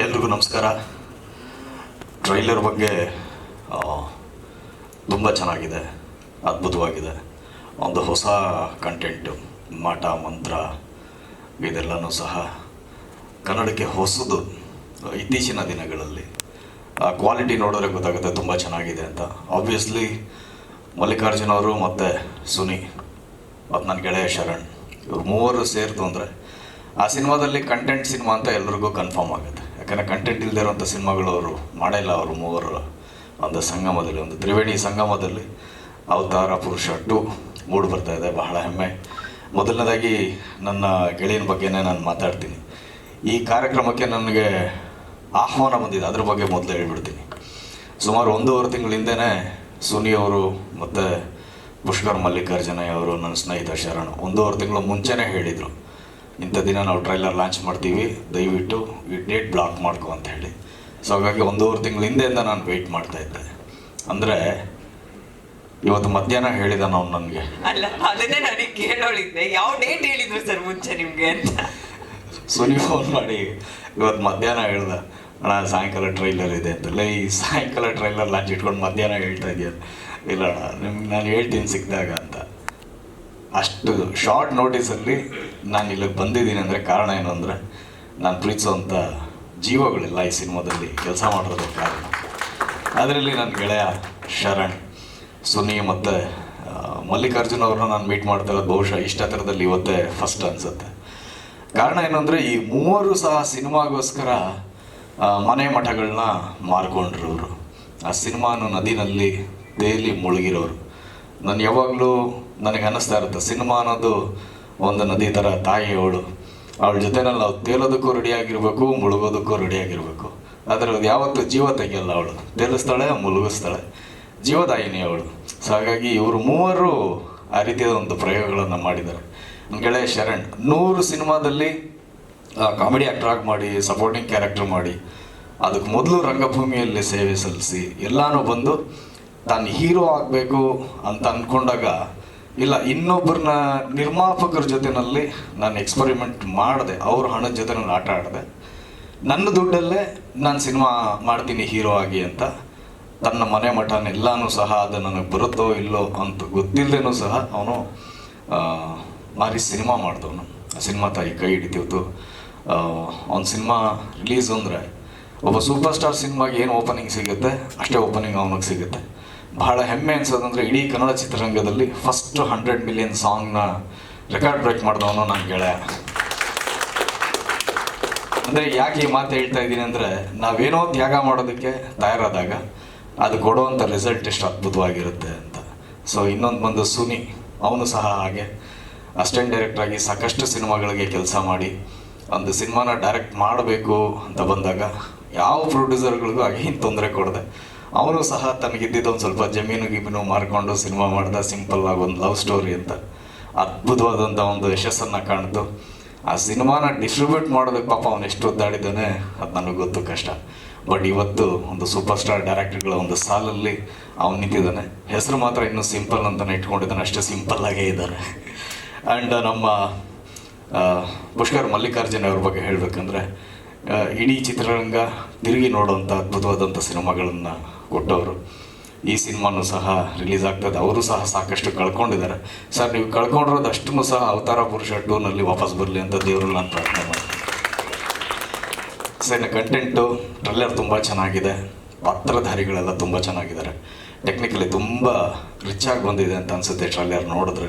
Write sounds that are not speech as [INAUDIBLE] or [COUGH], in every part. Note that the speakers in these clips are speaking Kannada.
ಎಲ್ರಿಗೂ ನಮಸ್ಕಾರ. ಟ್ರೈಲರ್ ಬಗ್ಗೆ ತುಂಬ ಚೆನ್ನಾಗಿದೆ, ಅದ್ಭುತವಾಗಿದೆ. ಒಂದು ಹೊಸ ಕಂಟೆಂಟು ಮಾಟ, ಮಂತ್ರ, ಇದೆಲ್ಲನೂ ಸಹ ಕನ್ನಡಕ್ಕೆ ಹೊಸದು ಇತ್ತೀಚಿನ ದಿನಗಳಲ್ಲಿ. ಆ ಕ್ವಾಲಿಟಿ ನೋಡೋರೆ ಗೊತ್ತಾಗುತ್ತೆ, ತುಂಬ ಚೆನ್ನಾಗಿದೆ ಅಂತ. ಆಬ್ವಿಯಸ್ಲಿ ಮಲ್ಲಿಕಾರ್ಜುನ ಅವರು ಮತ್ತು ಸುನಿ, ಮತ್ತು ನನ್ನ ಗೆಳೆಯ ಶರಣ್, ಇವ್ರು ಮೂವರು ಸೇರಿತು ಅಂದರೆ, ಆ ಸಿನಿಮಾದಲ್ಲಿ ಕಂಟೆಂಟ್ ಸಿನಿಮಾ ಅಂತ ಎಲ್ರಿಗೂ ಕನ್ಫರ್ಮ್ ಆಗುತ್ತೆ. ಯಾಕಂದರೆ ಕಂಟೆಂಟ್ ಇಲ್ಲದೇ ಇರುವಂಥ ಸಿನಿಮಾಗಳು ಅವರು ಮಾಡಿಲ್ಲ ಅವರು ಮೂವರು. ಒಂದು ಸಂಗಮದಲ್ಲಿ, ಒಂದು ತ್ರಿವೇಣಿ ಸಂಗಮದಲ್ಲಿ ಅವತಾರ ಪುರುಷ ಟು ಮೂಡ್ ಬರ್ತಾ ಇದೆ, ಬಹಳ ಹೆಮ್ಮೆ. ಮೊದಲನೇದಾಗಿ ನನ್ನ ಗೆಳೆಯನ ಬಗ್ಗೆನೇ ನಾನು ಮಾತಾಡ್ತೀನಿ. ಈ ಕಾರ್ಯಕ್ರಮಕ್ಕೆ ನನಗೆ ಆಹ್ವಾನ ಬಂದಿದೆ, ಅದ್ರ ಬಗ್ಗೆ ಮೊದಲು ಹೇಳ್ಬಿಡ್ತೀನಿ. ಸುಮಾರು ಒಂದೂವರೆ ತಿಂಗಳ ಹಿಂದೆನೇ ಸುನಿ ಅವರು ಮತ್ತು ಪುಷ್ಕರ್ ಮಲ್ಲಿಕಾರ್ಜುನಯ್ಯ ಅವರು ನನ್ನ ಸ್ನೇಹಿತ ಶರಣ್, ಒಂದೂವರೆ ತಿಂಗಳು ಮುಂಚೆನೇ ಹೇಳಿದರು. ಇಂಥ ದಿನ ನಾವು ಟ್ರೈಲರ್ ಲಾಂಚ್ ಮಾಡ್ತೀವಿ ದಯವಿಟ್ಟು ಈ ಡೇಟ್ ಬ್ಲಾಕ್ ಮಾಡ್ಕೊ ಅಂತ ಹೇಳಿ. ಸೊ ಹಾಗಾಗಿ ಒಂದೂವರೆ ತಿಂಗಳ ಹಿಂದೆಯಿಂದ ನಾನು ವೆಯ್ಟ್ ಮಾಡ್ತಾ ಇದ್ದೆ. ಅಂದರೆ ಇವತ್ತು ಮಧ್ಯಾಹ್ನ ಹೇಳಿದ ನಾವು ನನಗೆ. ಅಲ್ಲ ಅದನ್ನೇ ನನಗೆ ಕೇಳೋಳಿದ್ದೆ. ಯಾವ ಡೇಟ್ ಹೇಳಿದ್ರು ಸರ್ ಮುಂಚೆ ನಿಮಗೆ ಅಂತ? ಸುನಿ ಫೋನ್ ಮಾಡಿ ಇವತ್ತು ಮಧ್ಯಾಹ್ನ ಹೇಳ್ದ ಅಣ್ಣ ಸಾಯಂಕಾಲ ಟ್ರೈಲರ್ ಇದೆ ಅಂತ. ಲೈ ಸಾಯಂಕಾಲ ಟ್ರೈಲರ್ ಲಾಂಚ್ ಇಟ್ಕೊಂಡು ಮಧ್ಯಾಹ್ನ ಹೇಳ್ತಾ ಇದೆಯಾ. ಇಲ್ಲ ಅಣ್ಣ ನಿಮ್ಗೆ ನಾನು ಹೇಳ್ತೀನಿ ಸಿಕ್ಕಿದಾಗ. ಅಷ್ಟು ಶಾರ್ಟ್ ನೋಟಿಸಲ್ಲಿ ನಾನು ಇಲ್ಲಿಗೆ ಬಂದಿದ್ದೀನಿ ಅಂದರೆ ಕಾರಣ ಏನು ಅಂದರೆ ನಾನು ಪ್ರೀತಿಸುವಂಥ ಜೀವಗಳೆಲ್ಲ ಈ ಸಿನಿಮಾದಲ್ಲಿ ಕೆಲಸ ಮಾಡಿರೋದಕ್ಕೆ ಕಾರಣ ಅದರಲ್ಲಿ ನನ್ನ ಗೆಳೆಯ ಶರಣ್, ಸುನಿ ಮತ್ತು ಮಲ್ಲಿಕಾರ್ಜುನ್ ಅವ್ರನ್ನ ನಾನು ಮೀಟ್ ಮಾಡ್ತಾ ಇರೋದು ಬಹುಶಃ ಇಷ್ಟ ಥರದಲ್ಲಿ ಇವತ್ತೇ ಫಸ್ಟ್ ಅನಿಸುತ್ತೆ. ಕಾರಣ ಏನಂದರೆ ಈ ಮೂವರು ಸಹ ಸಿನಿಮಾಗೋಸ್ಕರ ಮನೆ ಮಠಗಳನ್ನ ಮಾರ್ಕೊಂಡ್ರವರು. ಆ ಸಿನಿಮಾನು ನದಿನಲ್ಲಿ ತೇಲಿ ಮುಳುಗಿರೋರು. ನಾನು ಯಾವಾಗಲೂ ನನಗೆ ಅನ್ನಿಸ್ತಾ ಇರುತ್ತೆ, ಸಿನಿಮಾ ಅನ್ನೋದು ಒಂದು ನದಿ ಥರ ತಾಯಿ ಅವಳು. ಅವಳ ಜೊತೆನಲ್ಲಿ ನಾವು ತೇಲೋದಕ್ಕೂ ರೆಡಿಯಾಗಿರ್ಬೇಕು ಮುಳುಗೋದಕ್ಕೂ ರೆಡಿಯಾಗಿರ್ಬೇಕು ಆದರೆ ಯಾವತ್ತೂ ಜೀವ ತೆಗಿಯಲ್ಲ ಅವಳು. ತೇಲಿಸ್ತಾಳೆ, ಮುಳುಗಿಸ್ತಾಳೆ. ಜೀವದಾಯಿನಿ ಅವಳು. ಸೊ ಹಾಗಾಗಿ ಇವರು ಮೂವರು ಆ ರೀತಿಯಾದ ಒಂದು ಪ್ರಯೋಗಗಳನ್ನು ಮಾಡಿದ್ದಾರೆ. ಗೆಳೆಯ ಶರಣ್, ನೂರು ಸಿನಿಮಾದಲ್ಲಿ ಕಾಮಿಡಿ ಆಗಿ ಮಾಡಿ ಸಪೋರ್ಟಿಂಗ್ ಕ್ಯಾರೆಕ್ಟರ್ ಮಾಡಿ, ಅದಕ್ಕೆ ಮೊದಲು ರಂಗಭೂಮಿಯಲ್ಲಿ ಸೇವೆ ಸಲ್ಲಿಸಿ, ಎಲ್ಲಾನು ಬಂದು ತಾನು ಹೀರೋ ಆಗಬೇಕು ಅಂತ ಅಂದ್ಕೊಂಡಾಗ ಇಲ್ಲ ಇನ್ನೊಬ್ಬರನ್ನ ನಿರ್ಮಾಪಕರ ಜೊತೆನಲ್ಲಿ ನಾನು ಎಕ್ಸ್ಪರಿಮೆಂಟ್ ಮಾಡಿದೆ, ಅವ್ರ ಹಣದ ಜೊತೆ ನಾನು ಆಟ ಆಡಿದೆ. ನನ್ನ ದುಡ್ಡಲ್ಲೇ ನಾನು ಸಿನಿಮಾ ಮಾಡ್ತೀನಿ ಹೀರೋ ಆಗಿ ಅಂತ. ತನ್ನ ಮನೆ ಮಠನೆಲ್ಲನೂ ಸಹ ಅದು ನನಗೆ ಬರುತ್ತೋ ಇಲ್ಲೋ ಅಂತ ಗೊತ್ತಿಲ್ಲದೇನೂ ಸಹ ಅವನು ಮಾರಿ ಸಿನಿಮಾ ಮಾಡಿದವನು. ಆ ಸಿನಿಮಾ ತಾಯಿ ಕೈ ಹಿಡಿತಿತ್ತು. ಅವ್ನ ಸಿನಿಮಾ ರಿಲೀಸ್ ಅಂದರೆ, ಒಬ್ಬ ಸೂಪರ್ ಸ್ಟಾರ್ ಸಿನಿಮಾಗೆ ಏನು ಓಪನಿಂಗ್ ಸಿಗುತ್ತೆ, ಅಷ್ಟೇ ಓಪನಿಂಗ್ ಅವನಿಗೆ ಸಿಗುತ್ತೆ. ಬಹಳ ಹೆಮ್ಮೆ ಅನ್ಸೋದಂದ್ರೆ ಇಡೀ ಕನ್ನಡ ಚಿತ್ರರಂಗದಲ್ಲಿ ಫಸ್ಟ್ ಹಂಡ್ರೆಡ್ ಮಿಲಿಯನ್ ಸಾಂಗ್ನ ರೆಕಾರ್ಡ್ ಬ್ರೇಕ್ ಮಾಡಿದವನು ನನ್ನ ಗೆಳೆಯ. ಅಂದರೆ ಯಾಕೆ ಈ ಮಾತು ಹೇಳ್ತಾ ಇದ್ದೀನಿ ಅಂದರೆ ನಾವೇನೋ ತ್ಯಾಗ ಮಾಡೋದಕ್ಕೆ ತಯಾರಾದಾಗ ಅದು ಕೊಡುವಂಥ ರಿಸಲ್ಟ್ ಎಷ್ಟು ಅದ್ಭುತವಾಗಿರುತ್ತೆ ಅಂತ. ಸೊ ಇನ್ನೊಂದು ಬಂದು ಸುನಿ, ಅವನು ಸಹ ಹಾಗೆ. ಅಸಿಸ್ಟೆಂಟ್ ಡೈರೆಕ್ಟರ್ ಆಗಿ ಸಾಕಷ್ಟು ಸಿನಿಮಾಗಳಿಗೆ ಕೆಲಸ ಮಾಡಿ, ಒಂದು ಸಿನಿಮಾನ ಡೈರೆಕ್ಟ್ ಮಾಡಬೇಕು ಅಂತ ಬಂದಾಗ ಯಾವ ಪ್ರೊಡ್ಯೂಸರ್ಗಳಿಗೂ ಅಗೇನ್ ತೊಂದರೆ ಕೊಡದೆ. ಅವನು ಸಹ ತನಗಿದ್ದಿದ್ದೊಂದು ಸ್ವಲ್ಪ ಜಮೀನು ಗಿಮೀನು ಮಾರ್ಕೊಂಡು ಸಿನಿಮಾ ಮಾಡ್ದ ಸಿಂಪಲ್ ಆಗಿ ಒಂದು ಲವ್ ಸ್ಟೋರಿ ಅಂತ. ಅದ್ಭುತವಾದಂಥ ಒಂದು ಯಶಸ್ಸನ್ನು ಕಾಣ್ತು ಆ ಸಿನಿಮಾನ ಡಿಸ್ಟ್ರಿಬ್ಯೂಟ್ ಮಾಡೋದಕ್ಕೆ ಪಾಪ ಅವನು ಎಷ್ಟು ಒದ್ದಾಡಿದ್ದಾನೆ, ಅದು ನನಗೆ ಗೊತ್ತು ಕಷ್ಟ. ಬಟ್ ಇವತ್ತು ಒಂದು ಸೂಪರ್ ಸ್ಟಾರ್ ಡೈರೆಕ್ಟರ್ಗಳ ಒಂದು ಸಾಲಲ್ಲಿ ಅವನು ನಿಂತಿದ್ದಾನೆ. ಹೆಸರು ಮಾತ್ರ ಇನ್ನೂ ಸಿಂಪಲ್ ಅಂತಲೇ ಇಟ್ಕೊಂಡಿದ್ದಾನೆ, ಅಷ್ಟೇ ಸಿಂಪಲ್ ಆಗೇ ಇದ್ದಾರೆ. ಆ್ಯಂಡ್ ನಮ್ಮ ಪುಷ್ಕರ್ ಮಲ್ಲಿಕಾರ್ಜುನ ಅವ್ರ ಬಗ್ಗೆ ಹೇಳಬೇಕಂದ್ರೆ ಇಡೀ ಚಿತ್ರರಂಗ ತಿರುಗಿ ನೋಡುವಂಥ ಅದ್ಭುತವಾದಂಥ ಸಿನಿಮಾಗಳನ್ನು ಕೊಟ್ಟವರು. ಈ ಸಿನಿಮಾನು ಸಹ ರಿಲೀಸ್ ಆಗ್ತದೆ. ಅವರು ಸಹ ಸಾಕಷ್ಟು ಕಳ್ಕೊಂಡಿದ್ದಾರೆ. ಸರ್, ನೀವು ಕಳ್ಕೊಂಡಿರೋದು ಅಷ್ಟನ್ನು ಸಹ ಅವತಾರ ಪುರುಷ ಟೂನಲ್ಲಿ ವಾಪಸ್ ಬರಲಿ ಅಂತ ದೇವರಲ್ಲಿ ನಾನು ಪ್ರಾರ್ಥನೆ ಮಾಡ್ತೀನಿ. ಸರ್ ಕಂಟೆಂಟು, ಟ್ರೈಲರ್ ತುಂಬ ಚೆನ್ನಾಗಿದೆ. ಪಾತ್ರಧಾರಿಗಳೆಲ್ಲ ತುಂಬ ಚೆನ್ನಾಗಿದ್ದಾರೆ. ಟೆಕ್ನಿಕಲಿ ತುಂಬ ರಿಚ್ ಆಗಿ ಬಂದಿದೆ ಅಂತ ಅನಿಸುತ್ತೆ ಟ್ರೈಲರ್ ನೋಡಿದ್ರೇ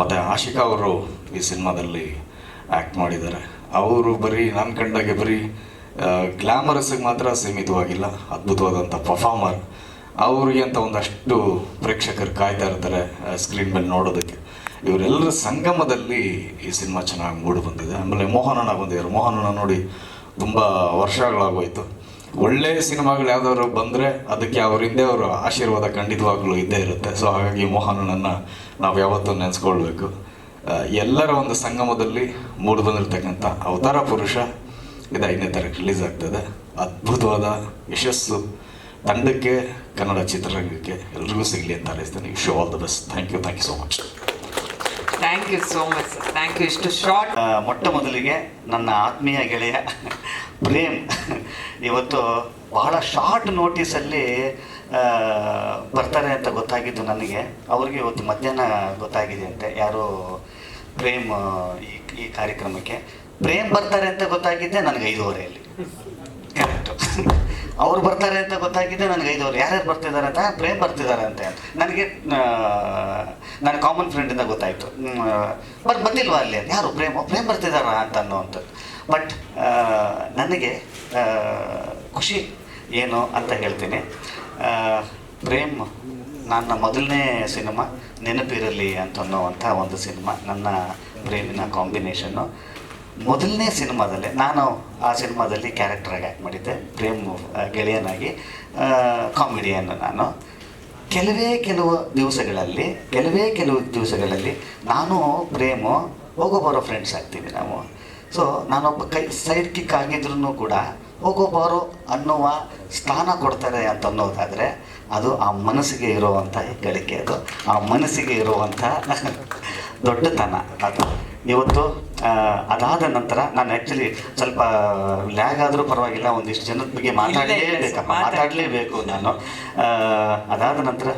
ಮತ್ತು ಆಶಿಕಾ ಅವರು ಈ ಸಿನಿಮಾದಲ್ಲಿ ಆ್ಯಕ್ಟ್ ಮಾಡಿದ್ದಾರೆ. ಅವರು ಬರೀ ನಾನು ಕಂಡಾಗೆ ಬರೀ ಗ್ಲ್ಯಾಮರಸ್ಸಿಗೆ ಮಾತ್ರ ಸೀಮಿತವಾಗಿಲ್ಲ ಅದ್ಭುತವಾದಂಥ ಪರ್ಫಾರ್ಮರ್ ಅವರಿಗೆ ಅಂತ ಒಂದಷ್ಟು ಪ್ರೇಕ್ಷಕರು ಕಾಯ್ತಾ ಇರ್ತಾರೆ ಸ್ಕ್ರೀನ್ ಮೇಲೆ ನೋಡೋದಕ್ಕೆ. ಇವರೆಲ್ಲರ ಸಂಗಮದಲ್ಲಿ ಈ ಸಿನಿಮಾ ಚೆನ್ನಾಗಿ ಮೂಡಿ ಬಂದಿದೆ. ಆಮೇಲೆ ಮೋಹನಣ್ಣ ಬಂದಿದ್ದಾರೆ. ಮೋಹನಣ್ಣ ನೋಡಿ ತುಂಬ ವರ್ಷಗಳಾಗೋಯ್ತು. ಒಳ್ಳೆ ಸಿನಿಮಾಗಳು ಯಾವ್ದಾದ್ರು ಬಂದರೆ ಅದಕ್ಕೆ ಅವ್ರ ಹಿಂದೆ ಅವರ ಆಶೀರ್ವಾದ ಖಂಡಿತವಾಗ್ಲೂ ಇದ್ದೇ ಇರುತ್ತೆ. ಸೊ ಹಾಗಾಗಿ ಮೋಹನಣ್ಣನ ನಾವು ಯಾವತ್ತೂ ನೆನೆಸ್ಕೊಳ್ಬೇಕು. ಎಲ್ಲರ ಒಂದು ಸಂಗಮದಲ್ಲಿ ಮೂಡಿ ಬಂದಿರತಕ್ಕಂಥ ಅವತಾರ ಪುರುಷ ಇದು ಐದನೇ ತಾರೀಕು ರಿಲೀಸ್ ಆಗ್ತದೆ. ಅದ್ಭುತವಾದ ಯಶಸ್ಸು. ತಂಡಕ್ಕೆ ಕನ್ನಡ ಚಿತ್ರರಂಗಕ್ಕೆ ಎಲ್ರಿಗೂ ಸಿಗಲಿ ಅಂತ ಹಾರೈಸ್ತೇನೆ. Show all the best thank you thank you so much thank you so much thank you ಇಷ್ಟು ಶಾರ್ಟ್ ಮೊಟ್ಟ ಮೊದಲಿಗೆ ನನ್ನ ಆತ್ಮೀಯ ಗೆಳೆಯ ಪ್ರೇಮ್ ಇವತ್ತು ಬಹಳ ಶಾರ್ಟ್ ನೋಟಿಸಲ್ಲಿ ಬರ್ತಾರೆ ಅಂತ ಗೊತ್ತಾಗಿದ್ದು ನನಗೆ. ಅವ್ರಿಗೆ ಇವತ್ತು ಮಧ್ಯಾಹ್ನ ಗೊತ್ತಾಗಿದೆ ಅಂತೆ ಯಾರು ಪ್ರೇಮ್ ಈ ಈ ಕಾರ್ಯಕ್ರಮಕ್ಕೆ. ಪ್ರೇಮ್ ಬರ್ತಾರೆ ಅಂತ ಗೊತ್ತಾಗಿದ್ದೆ ನನಗೆ ಐದೂವರೆಯಲ್ಲಿ. ಕರೆಕ್ಟು ಅವ್ರು ಬರ್ತಾರೆ ಅಂತ ಗೊತ್ತಾಗಿದ್ದೆ ನನಗೆ ಐದೂವರೆ. ಯಾರ್ಯಾರು ಬರ್ತಿದ್ದಾರೆ ಅಂತ? ಪ್ರೇಮ್ ಬರ್ತಿದ್ದಾರೆ ಅಂತ. ನನಗೆ ನನ್ನ ಕಾಮನ್ ಫ್ರೆಂಡಿಂದ ಗೊತ್ತಾಯಿತು. ಬಟ್ ಬಂದಿಲ್ವಾ ಅಲ್ಲಿ. ಯಾರು? ಪ್ರೇಮ? ಪ್ರೇಮ್ ಬರ್ತಿದಾರ ಅಂತ ಅನ್ನೋವಂಥದ್ದು. ಬಟ್ ನನಗೆ ಖುಷಿ ಏನು ಅಂತ ಹೇಳ್ತೀನಿ. ಪ್ರೇಮ್ ನನ್ನ ಮೊದಲನೇ ಸಿನಿಮಾ ನೆನಪಿರಲಿ ಅಂತ ಅನ್ನೋವಂಥ ಒಂದು ಸಿನಿಮಾ, ನನ್ನ ಪ್ರೇಮಿನ ಕಾಂಬಿನೇಷನ್ನು ಮೊದಲನೇ ಸಿನಿಮಾದಲ್ಲೇ, ನಾನು ಆ ಸಿನಿಮಾದಲ್ಲಿ ಕ್ಯಾರೆಕ್ಟರಾಗಿ ಆ್ಯಕ್ಟ್ ಮಾಡಿದ್ದೆ. ಪ್ರೇಮ್ ಗೆಳೆಯನಾಗಿ ಕಾಮಿಡಿಯನ್ನು ನಾನು. ಕೆಲವೇ ಕೆಲವು ದಿವಸಗಳಲ್ಲಿ, ಕೆಲವೇ ಕೆಲವು ದಿವಸಗಳಲ್ಲಿ ನಾನು, ಪ್ರೇಮು ಹೋಗೋ ಬರೋ ಫ್ರೆಂಡ್ಸ್ ಆಗ್ತೀವಿ ನಾವು. ಸೊ ನಾನೊಬ್ಬ ಕೈ ಸೈಡ್ ಕಿಕ್ ಆಗಿದ್ರು ಕೂಡ ಹೋಗೋ ಬರೋ ಅನ್ನುವ ಸ್ಥಾನ ಕೊಡ್ತಾರೆ ಅಂತ ಅನ್ನೋದಾದರೆ ಅದು ಆ ಮನಸ್ಸಿಗೆ ಇರುವಂಥ ಗಳಿಕೆ ಅದು. ಆ ಮನಸ್ಸಿಗೆ ಇರುವಂಥ [LAUGHS] ದೊಡ್ಡತನ ಅದು. ಇವತ್ತು ಅದಾದ ನಂತರ ನಾನು ಆ್ಯಕ್ಚುಲಿ ಸ್ವಲ್ಪ ಲ್ಯಾಗ್ ಆದರೂ ಪರವಾಗಿಲ್ಲ ಒಂದಿಷ್ಟು ಜನದ ಬಗ್ಗೆ ಮಾತಾಡಲೇಬೇಕಪ್ಪ ಮಾತಾಡಿ. ಮಾತಾಡಲೇಬೇಕು ನಾನು ಅದಾದ ನಂತರ